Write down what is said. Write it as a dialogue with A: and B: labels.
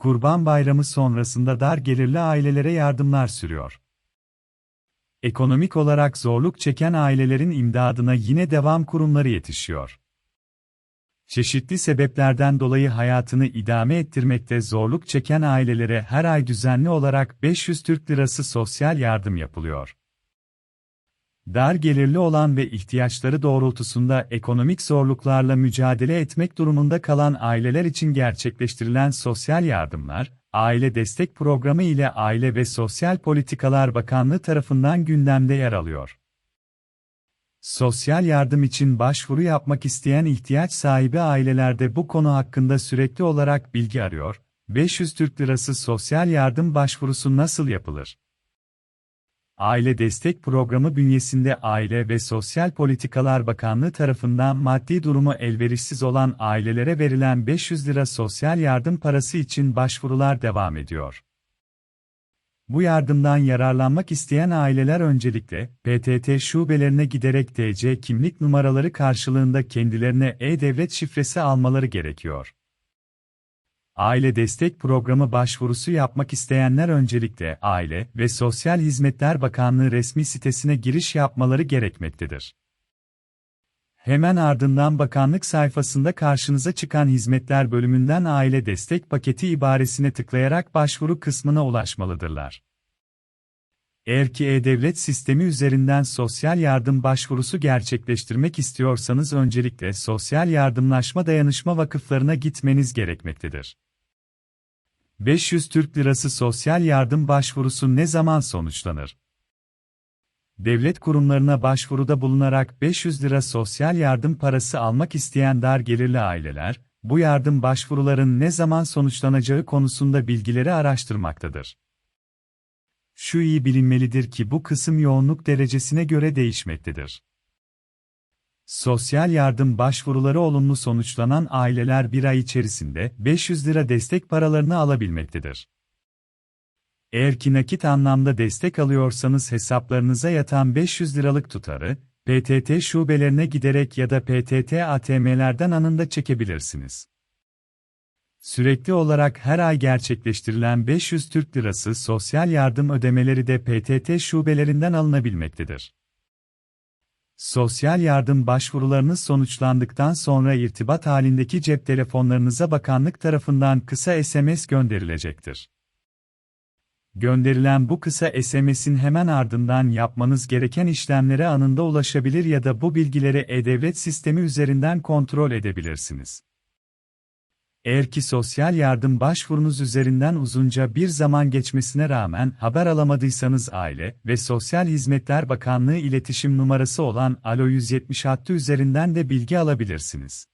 A: Kurban Bayramı sonrasında dar gelirli ailelere yardımlar sürüyor. Ekonomik olarak zorluk çeken ailelerin imdadına yine devam kurumları yetişiyor. Çeşitli sebeplerden dolayı hayatını idame ettirmekte zorluk çeken ailelere her ay düzenli olarak 500 Türk Lirası sosyal yardım yapılıyor. Dar gelirli olan ve ihtiyaçları doğrultusunda ekonomik zorluklarla mücadele etmek durumunda kalan aileler için gerçekleştirilen sosyal yardımlar, Aile Destek Programı ile Aile ve Sosyal Politikalar Bakanlığı tarafından gündemde yer alıyor. Sosyal yardım için başvuru yapmak isteyen ihtiyaç sahibi ailelerde bu konu hakkında sürekli olarak bilgi arıyor. 500 Türk Lirası sosyal yardım başvurusu nasıl yapılır? Aile Destek Programı bünyesinde Aile ve Sosyal Politikalar Bakanlığı tarafından maddi durumu elverişsiz olan ailelere verilen 500 lira sosyal yardım parası için başvurular devam ediyor. Bu yardımdan yararlanmak isteyen aileler öncelikle PTT şubelerine giderek TC kimlik numaraları karşılığında kendilerine e-devlet şifresi almaları gerekiyor. Aile Destek Programı başvurusu yapmak isteyenler öncelikle Aile ve Sosyal Hizmetler Bakanlığı resmi sitesine giriş yapmaları gerekmektedir. Hemen ardından bakanlık sayfasında karşınıza çıkan hizmetler bölümünden aile destek paketi ibaresine tıklayarak başvuru kısmına ulaşmalıdırlar. Eğer ki e-devlet sistemi üzerinden sosyal yardım başvurusu gerçekleştirmek istiyorsanız öncelikle Sosyal Yardımlaşma Dayanışma Vakıflarına gitmeniz gerekmektedir. 500 Türk Lirası sosyal yardım başvurusu ne zaman sonuçlanır? Devlet kurumlarına başvuruda bulunarak 500 lira sosyal yardım parası almak isteyen dar gelirli aileler, bu yardım başvuruların ne zaman sonuçlanacağı konusunda bilgileri araştırmaktadır. Şu iyi bilinmelidir ki bu kısım yoğunluk derecesine göre değişmektedir. Sosyal yardım başvuruları olumlu sonuçlanan aileler bir ay içerisinde 500 lira destek paralarını alabilmektedir. Eğer ki nakit anlamda destek alıyorsanız hesaplarınıza yatan 500 liralık tutarı, PTT şubelerine giderek ya da PTT ATM'lerden anında çekebilirsiniz. Sürekli olarak her ay gerçekleştirilen 500 Türk Lirası sosyal yardım ödemeleri de PTT şubelerinden alınabilmektedir. Sosyal yardım başvurularınız sonuçlandıktan sonra irtibat halindeki cep telefonlarınıza bakanlık tarafından kısa SMS gönderilecektir. Gönderilen bu kısa SMS'in hemen ardından yapmanız gereken işlemlere anında ulaşabilir ya da bu bilgileri e-devlet sistemi üzerinden kontrol edebilirsiniz. Eğer ki sosyal yardım başvurunuz üzerinden uzunca bir zaman geçmesine rağmen haber alamadıysanız Aile ve Sosyal Hizmetler Bakanlığı iletişim numarası olan Alo 170 hattı üzerinden de bilgi alabilirsiniz.